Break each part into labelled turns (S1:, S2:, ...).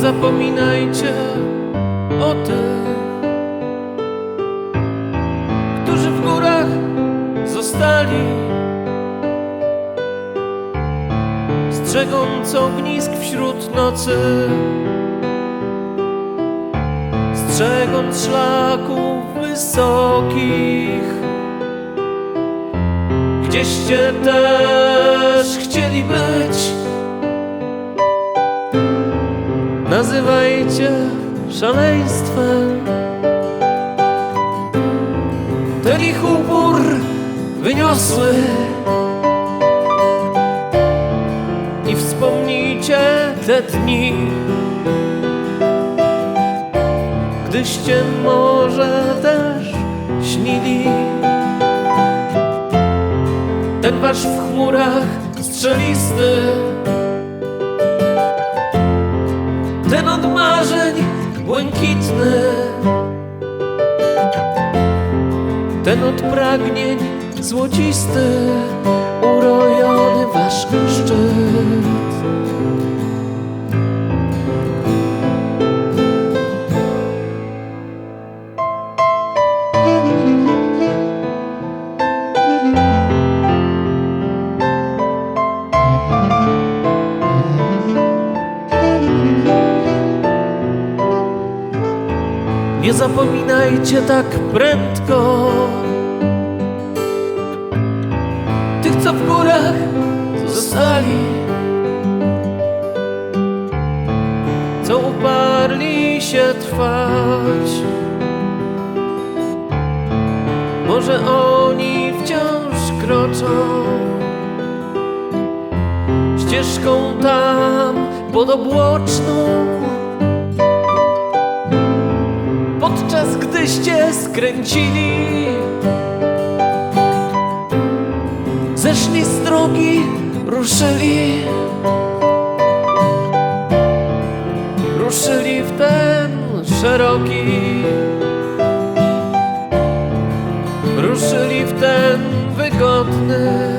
S1: zapominajcie o tych, którzy w górach zostali. Strzegąc ognisk wśród nocy, strzegąc szlaków wysokich. Gdzieście też chcieli być. Nazywajcie szaleństwem. Ten ich upór wyniosły. I wspomnijcie te dni, gdyście może też śnili. Ten wasz w chmurach strzelisty błękitny Ten od pragnień złocisty Urojony wasz szczyt Nie zapominajcie tak prędko. Tych, co w górach zostali Co uparli się trwać. Może oni wciąż kroczą Ścieżką tam podobłoczną skręcili. Zeszli z drogi, ruszyli. Ruszyli w ten szeroki. Ruszyli w ten wygodny.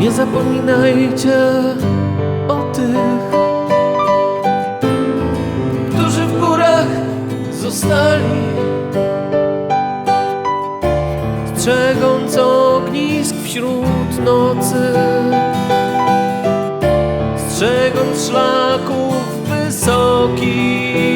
S1: Nie zapominajcie o tych, którzy w górach zostali, strzegąc ognisk wśród nocy, strzegąc szlaków wysokich,